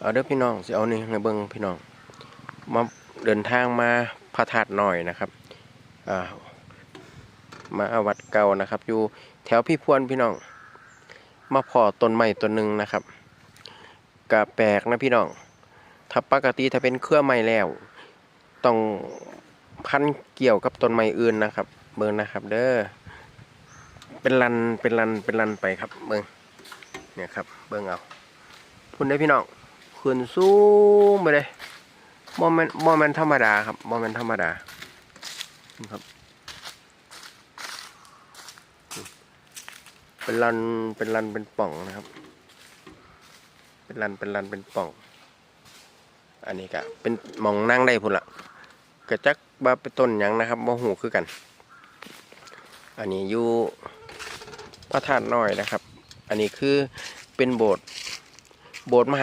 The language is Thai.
เอาเด้อพี่น้องสิเอานี่ให้เบิ่งพี่น้องมาเดินทางมาพระธาตุหน่อยนะครับอ่ามาวัดเก่านะครับ อยู่แถวพี่พวนพี่น้อง มาพอต้นไม้ต้นหนึ่งนะครับกะแปลกนะพี่น้อง ถ้าปกติถ้าเป็นเครือไม้แล้ว ต้องพันเกี่ยวกับต้นไม้อื่นนะครับ เบิ่งนะครับ เด้อเป็นลันเป็นลันเป็นลันไปครับเบิ่งเนี่ยครับ เบิ่งเอาพุ่นได้พี่น้อง ขึ้นสูงไปเลยบ่แมนบ่แม่นธรรมดาครับบ่แม่นธรรมดาครับเป็นลันเป็นลันเป็นป่องนะครับ เป็นลันเป็นลันเป็นป่อง อันนี้ก็เป็นมองนั่งได้พุ่นละกระจักบาเป็นต้นยังนะครับมหูคือกัน อันนี้อยู่พระธาตุน้อยนะครับ อันนี้คือเป็นโบสถ์โบสถ์มหา